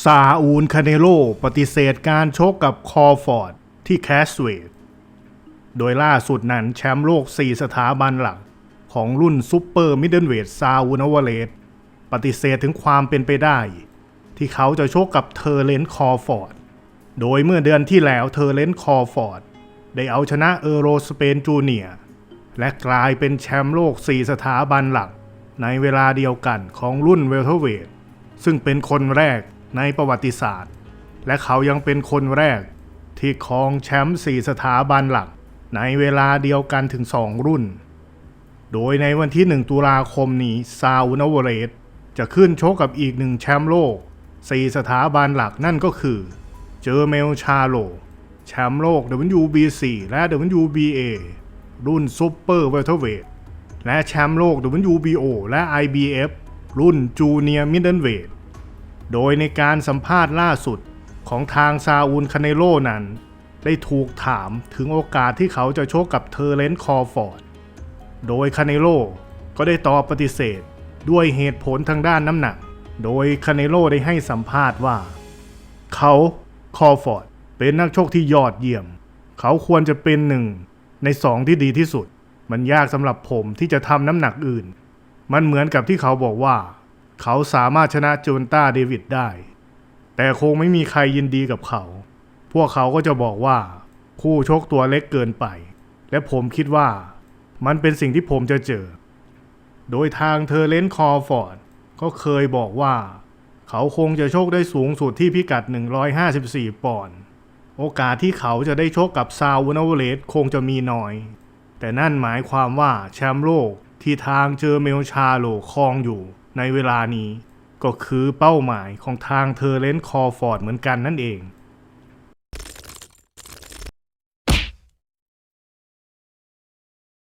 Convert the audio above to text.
ซาอูลคาเนโลปฏิเสธการชกกับคอฟอร์ดที่แคสเวดโดยล่าสุดนั้นแชมป์โลก 4 สถาบันหลัก ของรุ่นซูเปอร์มิดเดิลเวทซาอูนาวเลสปฏิเสธถึงความเป็นไปได้ ที่เขาจะชกกับเทอร์เลนคอฟอร์ด โดยเมื่อเดือนที่แล้วเทอร์เลนคอฟอร์ด ได้เอาชนะเออโรสเปนจูเนียและกลายเป็นแชมป์โลก 4 สถาบันหลัก ในเวลาเดียวกันของรุ่นเวลเทเวทซึ่งเป็นคนแรก ในประวัติศาสตร์ และเขายังเป็นคนแรก ที่ครองแชมป์4สถาบันหลัก ในเวลาเดียวกันถึง2รุ่น โดยในวันที่ 1 ตุลาคมนี้ซาอุนาวเรสจะขึ้นโชกกับอีกหนึ่งแชมป์โลก4สถาบันหลักนั่นก็คือ เจอเมลชาโล แชมป์โลก WBC และ WBA รุ่นซูเปอร์เวลเทเวทและแชมป์โลก WBO และ IBF รุ่นจูเนียร์มิดเดิลเวท โดยในการสัมภาษณ์ล่าสุดของทางซาอูลคาเนโลนั้น ได้ถูกถามถึงโอกาสที่เขาจะโชกกับเทอร์เลนคอฟอร์ด โดยคาเนโลก็ได้ตอบปฏิเสธด้วยเหตุผลทางด้านน้ำหนัก โดยคาเนโลได้ให้สัมภาษณ์ว่า เขาคอฟอร์ดเป็นนักชกที่ยอดเยี่ยม เขาควรจะเป็นหนึ่งในสองที่ดีที่สุด มันยากสำหรับผมที่จะทำน้ำหนักอื่น มันเหมือนกับที่เขาบอกว่า เขาสามารถชนะโจนต้าเดวิดได้ แต่คงไม่มีใครยินดีกับเขา พวกเขาก็จะบอกว่า คู่ชกตัวเล็กเกินไป และผมคิดว่า มันเป็นสิ่งที่ผมจะเจอ โดยทางเทอร์เลนคอฟอร์ดก็เคยบอกว่า เขาคงจะโชคได้สูงสุดที่พิกัด 154 ปอนด์โอกาสที่เขาจะได้โชกกับซาวนาเวเลสคงจะมีน้อย แต่นั่นหมายความว่าแชมป์โลกที่ทางเจอเมลชาโลครองอยู่ ในเวลานี้ก็คือเป้าหมายของทางเทอร์เลนคอฟอร์ดเหมือนกันนั่นเอง